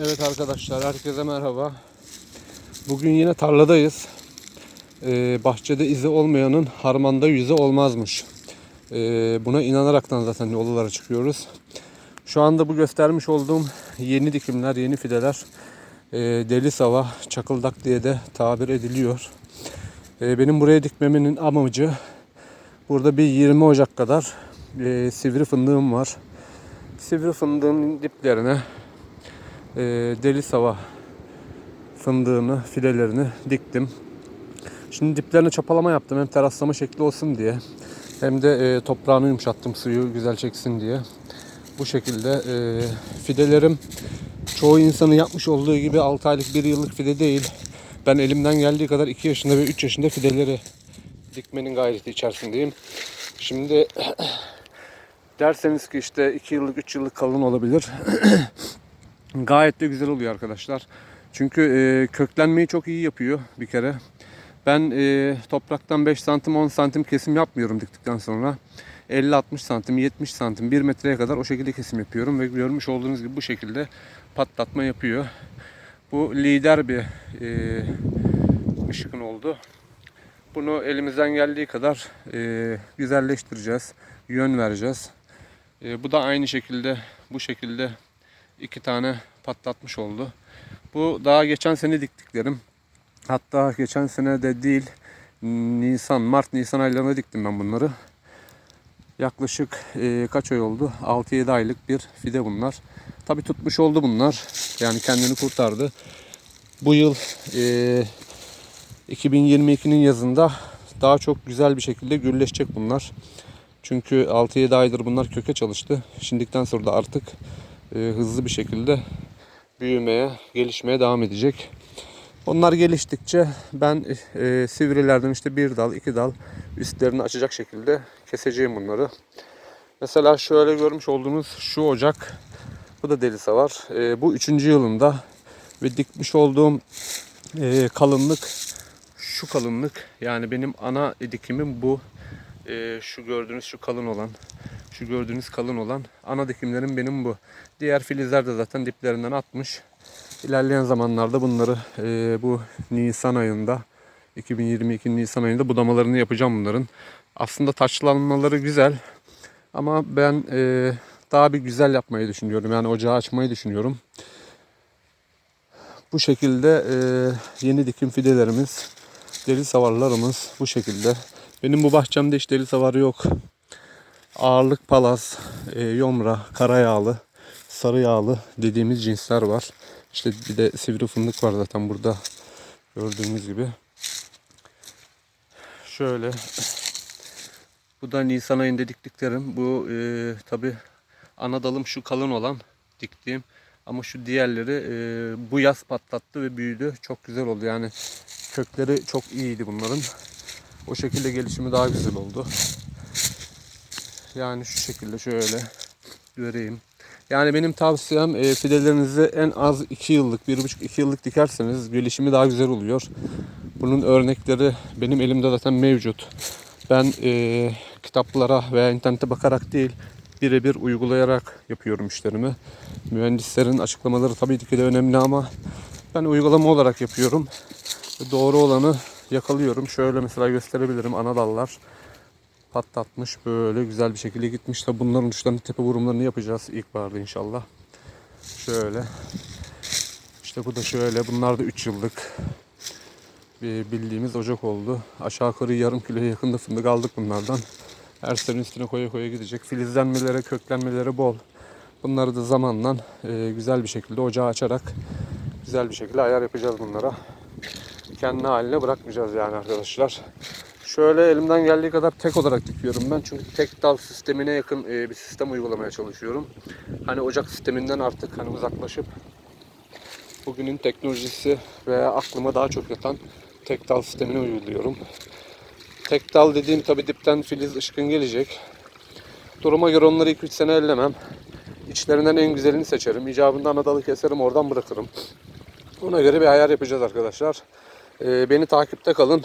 Evet arkadaşlar herkese merhaba. Bugün yine tarladayız. Ee, bahçede izi olmayanın harmanda yüzü olmazmış. Ee, buna inanaraktan zaten yollara çıkıyoruz. Şu anda bu göstermiş olduğum yeni dikimler, yeni fideler e, deli sava, çakıldak diye de tabir ediliyor. E, benim buraya dikmemin amacı burada bir 20 Ocak kadar e, sivri fındığım var. Sivri fındığın diplerine e, deli sava fındığını, filelerini diktim. Şimdi diplerine çapalama yaptım hem teraslama şekli olsun diye hem de e, toprağını yumuşattım suyu güzel çeksin diye. Bu şekilde e, fidelerim çoğu insanın yapmış olduğu gibi 6 aylık 1 yıllık fide değil. Ben elimden geldiği kadar 2 yaşında ve 3 yaşında fideleri dikmenin gayreti içerisindeyim. Şimdi derseniz ki işte 2 yıllık 3 yıllık kalın olabilir. Gayet de güzel oluyor arkadaşlar. Çünkü e, köklenmeyi çok iyi yapıyor bir kere. Ben e, topraktan 5 santim 10 santim kesim yapmıyorum diktikten sonra. 50-60 santim, 70 santim, 1 metreye kadar o şekilde kesim yapıyorum. Ve görmüş olduğunuz gibi bu şekilde patlatma yapıyor. Bu lider bir e, ışıkın oldu. Bunu elimizden geldiği kadar e, güzelleştireceğiz, yön vereceğiz. E, bu da aynı şekilde bu şekilde iki tane patlatmış oldu. Bu daha geçen sene diktiklerim. Hatta geçen sene de değil Nisan, Mart, Nisan aylarında diktim ben bunları. Yaklaşık e, kaç ay oldu? 6-7 aylık bir fide bunlar. Tabi tutmuş oldu bunlar. Yani kendini kurtardı. Bu yıl e, 2022'nin yazında daha çok güzel bir şekilde gürleşecek bunlar. Çünkü 6-7 aydır bunlar köke çalıştı. Şimdikten sonra da artık e, hızlı bir şekilde büyümeye, gelişmeye devam edecek. Onlar geliştikçe ben e, sivrilerden işte bir dal, iki dal üstlerini açacak şekilde keseceğim bunları. Mesela şöyle görmüş olduğunuz şu ocak, bu da deli savar. E, bu üçüncü yılında ve dikmiş olduğum e, kalınlık şu kalınlık. Yani benim ana dikimim bu. E, şu gördüğünüz şu kalın olan. Şu gördüğünüz kalın olan. Ana dikimlerim benim bu. Diğer filizler de zaten diplerinden atmış. İlerleyen zamanlarda bunları e, bu Nisan ayında 2022 Nisan ayında budamalarını yapacağım bunların. Aslında taçlanmaları güzel. Ama ben e, daha bir güzel yapmayı düşünüyorum. Yani ocağı açmayı düşünüyorum. Bu şekilde e, yeni dikim fidelerimiz, deli savarlarımız bu şekilde. Benim bu bahçemde hiç deli savarı yok. Ağırlık palaz, e, yomra, karayağlı, sarı yağlı dediğimiz cinsler var. İşte bir de sivri fındık var zaten burada gördüğünüz gibi. Şöyle bu da Nisan ayında diktiklerim. Bu e, tabi ana dalım şu kalın olan diktiğim. Ama şu diğerleri e, bu yaz patlattı ve büyüdü. Çok güzel oldu. Yani kökleri çok iyiydi bunların. O şekilde gelişimi daha güzel oldu. Yani şu şekilde şöyle göreyim. Yani benim tavsiyem e, fidelerinizi en az 2 yıllık, 1,5-2 yıllık dikerseniz gelişimi daha güzel oluyor. Bunun örnekleri benim elimde zaten mevcut. Ben e, kitaplara veya internete bakarak değil, birebir uygulayarak yapıyorum işlerimi. Mühendislerin açıklamaları tabii ki de önemli ama ben uygulama olarak yapıyorum. Doğru olanı yakalıyorum. Şöyle mesela gösterebilirim ana dallar patlatmış böyle güzel bir şekilde gitmiş. Tabi bunların uçlarını tepe vurumlarını yapacağız ilkbaharda inşallah. Şöyle. İşte bu da şöyle. Bunlar da 3 yıllık bir bildiğimiz ocak oldu. Aşağı yukarı yarım kiloya yakında fındık aldık bunlardan. Her sene üstüne koya koya gidecek. Filizlenmelere, köklenmelere bol. Bunları da zamanla e, güzel bir şekilde ocağı açarak güzel bir şekilde ayar yapacağız bunlara. Kendi haline bırakmayacağız yani arkadaşlar. Şöyle elimden geldiği kadar tek olarak dikiyorum ben. Çünkü tek dal sistemine yakın e, bir sistem uygulamaya çalışıyorum. Hani ocak sisteminden artık hani uzaklaşıp bugünün teknolojisi veya aklıma daha çok yatan tek dal sistemini uyguluyorum. Tek dal dediğim tabi dipten filiz ışkın gelecek. Duruma göre onları 2-3 sene ellemem. İçlerinden en güzelini seçerim. İcabında ana keserim oradan bırakırım. Ona göre bir ayar yapacağız arkadaşlar. Ee, beni takipte kalın.